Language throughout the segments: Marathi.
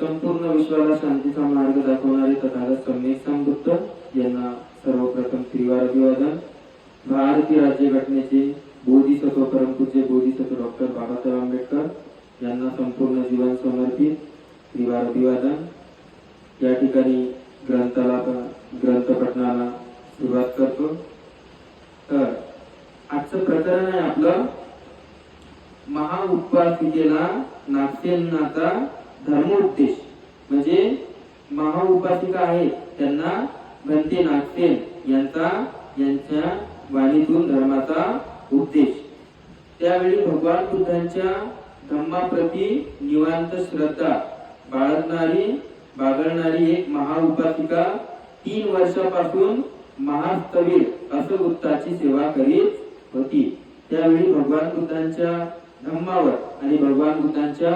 संपूर्ण विश्वाला शांतीचा मार्ग दाखवणारे तथागत सम्यक संबुद्ध यांना सर्वप्रथम त्रिवार अभिवादन भारतीय राज्यघटनेचे बोधिसत्व परमपूज्य बोधिसत्व डॉक्टर बाबासाहेब आंबेडकर यांना संपूर्ण जीवन समर्पित त्रिवार अभिवादन या ठिकाणी ग्रंथाला ग्रंथ पठणाला सुरुवात करतो. तर आजचं प्रकरण आहे आपलं महाउपासिकेला नागसेनाचा धर्मोपदेश म्हणजे उपासिका आहेत त्यांना भंते नागसेन यांचा यांच्या वाणीतून धर्माचा उपदेश. त्यावेळी भगवान बुद्धांच्या धम्माप्रती निवांत श्रद्धा बाळगणारी बागळणारी एक महाउपासिका तीन वर्षापासून महास्तवीर असं असगुप्ताची सेवा करीत होती. त्यावेळी भगवान बुद्धांच्या धम्मावर आणि भगवान बुद्धांच्या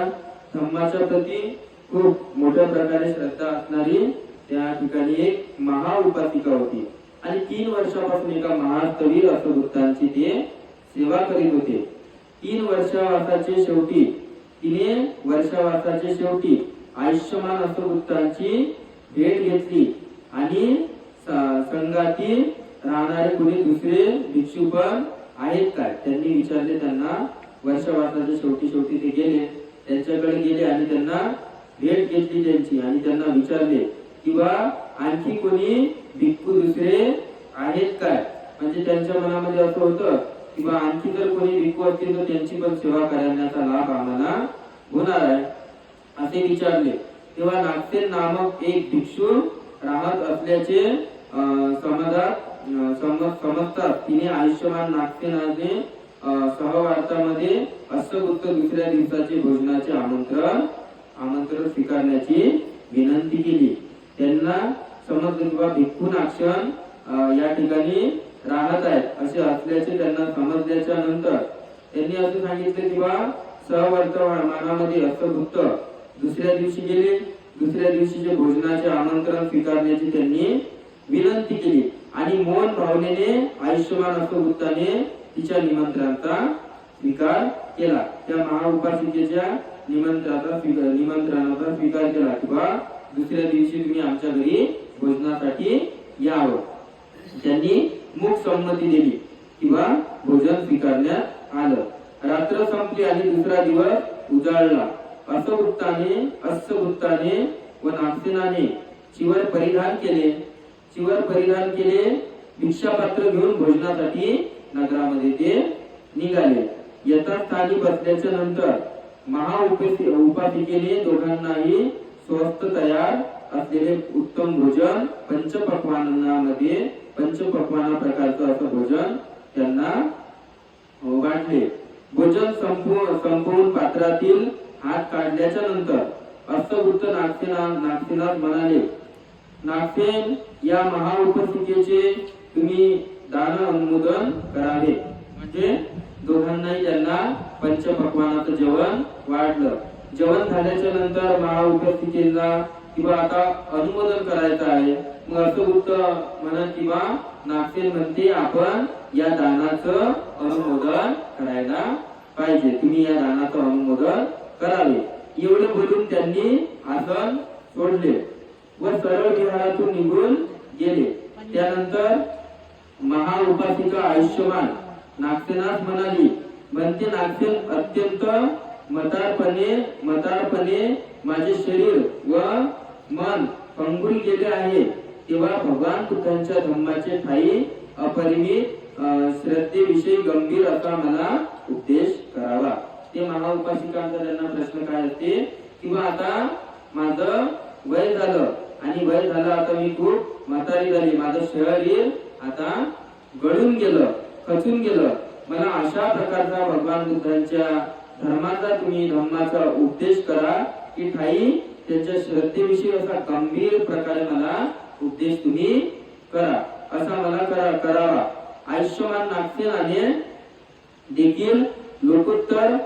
धम्माच्या प्रती खूप मोठ्या प्रकारे श्रद्धा असणारी त्या ठिकाणी एक महाउपासिका होती. आणि तीन वर्षापासून एका महास्तवीर वृत्तांची ते सेवा करीत होते. तीन वर्षावासाचे शेवटी तिने वर्षावासाचे शेवटी आयुष्यमान असं वृत्तांची भेट घेतली आणि संघातील राहणारे कोणी दुसरे भिक्षू पण आहेत काय? त्यांनी विचारले त्यांना वर्षावासाच्या शेवटी शेवटी ते गेले. त्यांच्याकडे गेले आणि त्यांना भेट घेतली त्यांची आणि त्यांना विचारले किंवा आणखी कोणी भिक्खू दुसरे आहेत काय? म्हणजे त्यांच्या मनामध्ये असं होतं किंवा आणखी जर कोणी भिक्खू असतील तर त्यांची पण सेवा करण्याचा लाभ आम्हाला होणार आहे. असे विचारले. तेव्हा नागसेन नामक एक भिक्षू राहत असल्याचे समाजात समजतात. तिने आयुष्यमान नागसेनाने अं, सहवार्तामध्ये असगुप्त दुसऱ्या दिवसाचे भोजनाचे आमंत्रण करण्याची विनंती केली. त्यांना समजले किंवा भिक्खू नाक्षण या ठिकाणी राहत आहेत. असे असल्याचे त्यांना समजल्याच्या नंतर त्यांनी असं सांगितले की बा सहवर्तमानामध्ये असगुप्त दुसऱ्या दिवशी गेले. दुसऱ्या दिवशीचे भोजनाचे आमंत्रण स्वीकारण्याची त्यांनी विनंती केली. आणि मौन भावनेने आयुष्यमान असगुप्ताने तिच्या निमंत्रणाचा स्वीकार केला. त्या महाउपासिकेच्या निमंत्रणाचा निमंत्रण स्वीकार केला किंवा दुसऱ्या दिवशी तुम्ही आमच्या घरी भोजनासाठी यावं. त्यांनी मुख संमती दिली किंवा भोजन स्वीकारण्यात आलं. रात्र संपली आणि दुसरा दिवस उजाळला. असं वृत्ताने असवृत्ताने अस्सवृत्ताने व नागसेनाने चिवर परिधान केले. चिवर परिधान केले भिक्षापात्र घेऊन भोजनासाठी नगरामध्ये ते निघाले. यथास्थानी बसल्याच्या नंतर महाउपासी उपासिकेने दोघांनाही स्वस्त तयार असलेले उत्तम भोजन पंचपक्वानामध्ये पंचपक्वाना प्रकारचं असं भोजन त्यांना वाटले भोजन संपूर्ण संपूर्ण पात्रातील हात काढल्याच्या नंतर अस्तवृत्त नागसेना नागसेनाथ म्हणाले नागसेन या महाउपस्थितीचे तुम्ही दान अनुमोदन करावे. म्हणजे दोघांनाही त्यांना पंचपक्वानाचं जेवण वाढलं. जेवण झाल्याच्यानंतर माळा उपस्थित केला किंवा आता अनुमोदन करायचं आहे. मग अर्थगुप्त म्हणत किंवा नागसेन म्हणते आपण या दानाचं अनुमोदन करायला पाहिजे. तुम्ही या दानाचं अनुमोदन करावे. एवढं बोलून त्यांनी आसन सोडले व सर्व विहारातून निघून गेले. त्यानंतर महाउपासिका आयुष्यमान नागसेनास म्हणाली म्हणते नागसेन अत्यंत मतारपणे मतारपणे माझे शरीर व मन पंगुल गेले आहे. तेव्हा भगवान बुद्धांच्या धम्माचे ठाई अपरिमित श्रद्धेविषयी गंभीर असा मला उपदेश करावा. ते महाउपासिकांचा त्यांना प्रश्न काय असते? किंवा आता माझं वय झालं आणि वय झालं आता मी खूप म्हातारी झाली. माझं शरीर आता गळून गेलं खचून गेलं. मला अशा प्रकारचा भगवान बुद्धांच्या धर्माचा तुम्ही धर्माचा उपदेश करा की ठाई त्याच्या श्रद्धेविषयी असा गंभीर प्रकारे मला उपदेश तुम्ही करा. असा मला करा करावा. आयुष्यमान नागसेनाने देखील लोकोत्तर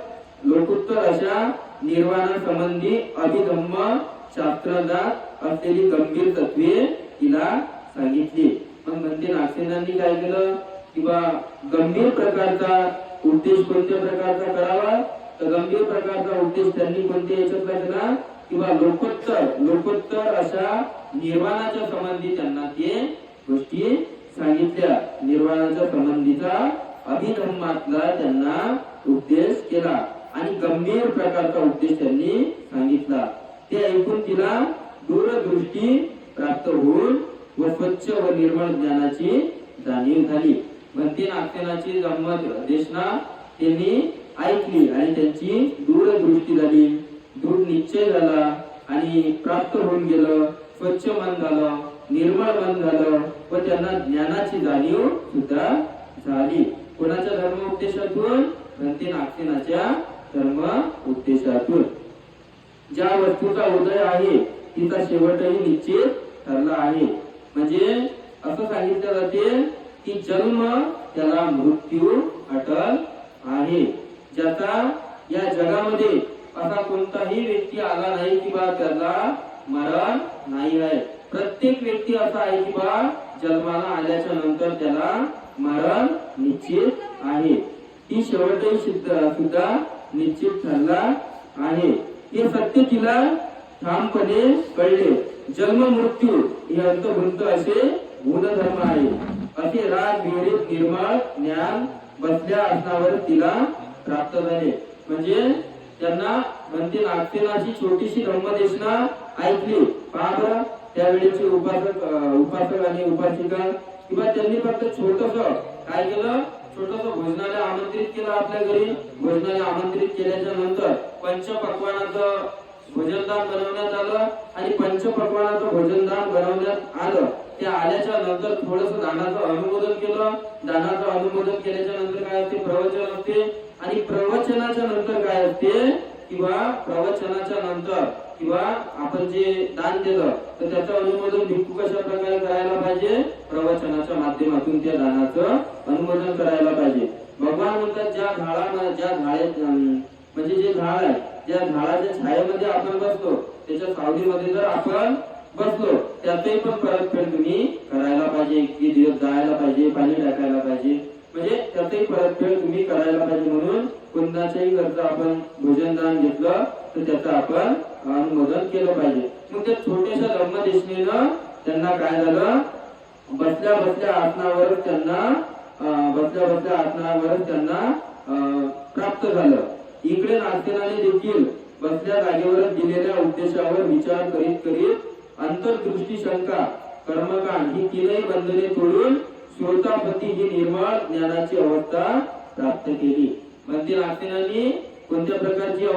लोकोत्तर अशा निर्वाणा संबंधी अभिधम्म शास्त्रज्ञात असलेली गंभीर तत्वे तिला सांगितली. पण म्हणजे नागसेनांनी काय केलं? किंवा गंभीर प्रकारचा उद्देश कोणत्या प्रकारचा करावा? तर गंभीर प्रकारचा उद्देश त्यांनी कोणत्या याच्यातला केला किंवा लोकोत्तर लोकोत्तर अशा निर्वाणाच्या संबंधी त्यांना ते गोष्टी सांगितल्या. निर्वाणाच्या संबंधीचा अभिधर्मातला त्यांना उपदेश केला. आणि गंभीर प्रकारचा उपदेश त्यांनी सांगितला. ते ऐकून तिला दूरदृष्टी प्राप्त होऊन व स्वच्छ व निर्मळ ज्ञानाची जाणीव झाली. म्हणते नागसेनाची जन्मत देशना त्यांनी ऐकली आणि त्यांची दूरदृष्टी झाली. दृढ निश्चय झाला आणि प्राप्त होऊन गेलं. स्वच्छ मन झालं निर्मळ मन झालं व त्यांना ज्ञानाची जाणीव सुद्धा झाली. कोणाच्या धर्म उपदेशातून म्हणते नागसेनाच्या धर्म उपदेशातून ज्या वस्तूचा उदय आहे तिचा शेवटही निश्चित ठरला आहे. म्हणजे असं सांगितलं जाते की जन्म त्याला मृत्यू अटल आहे. ज्याचा या जगामध्ये असा कोणताही व्यक्ती आला नाही की बा त्याला मरण नाही आहे. प्रत्येक व्यक्ती असा आहे की बा जन्माला आल्याच्यानंतर त्याला मरण निश्चित आहे. ती शेवटही सिद्ध सुद्धा निश्चित ठरला आहे. हे सत्य तिला ठामपणे कळले. जन्म मृत्यू हे अंतभृत असे गुणधर्म आहे असे राग विहिरीत निर्मळ ज्ञान बसल्या असण्यावर तिला प्राप्त झाले. म्हणजे त्यांना म्हणते नागसेनाची छोटीशी ब्रह्मदेशना ऐकली. पहा त्यावेळेचे उपासक उपासक आणि उपासिका किंवा त्यांनी फक्त छोटस काय केलं? छोटस भोजनाला आमंत्रित केलं आपल्या घरी. भोजनाला आमंत्रित केल्याच्यानंतर पंचपक्वानाचं भोजनदान बनवण्यात आलं आणि पंचपक्वानाचं भोजनदान बनवण्यात आलं. ते आल्याच्यानंतर थोडस दानाचं अनुमोदन केलं. दानाचं अनुमोदन केल्याच्यानंतर काय असते प्रवचन असते आणि प्रवचनाच्या नंतर काय असते किंवा प्रवचनाच्या नंतर किंवा आपण जे दान दिलं तर त्याचं अनुमोदन भिक्खू कशा प्रकारे करायला पाहिजे? प्रवचनाच्या माध्यमातून त्या दानाचं अनुमोदन करायला पाहिजे. भगवान म्हणतात ज्या झाडा ज्या झाडे म्हणजे जे झाड आहे त्या झाडाच्या छायेमध्ये आपण बसतो. त्याच्या सावलीमध्ये जर आपण बसलो. त्यातही पण परतफेड तुम्ही करायला पाहिजे की दिवस जायला पाहिजे पाणी टाकायला पाहिजे. म्हणजे त्यातही परतफेड तुम्ही करायला पाहिजे म्हणून कोणाच्याही घरचं आपण भोजन दान घेतलं तर त्याचं आपण अनुमोदन केलं पाहिजे. मग त्या छोट्याशा धर्मदेशनेनं त्यांना काय झालं? बसल्या बसल्या आसनावर त्यांना बसल्या बसल्या आसनावर त्यांना प्राप्त झालं. इकडे नागसेनाने देखील बसल्या जागेवर दिलेल्या उद्देशावर विचार करीत करीत अंतर्दृष्टी शंका कर्मकांड ही तीनही बंधने तोडून श्रोतापती ही निर्मळ ज्ञानाची अवस्था प्राप्त केली. म्हणजे नागसेनाने कोणत्या प्रकारची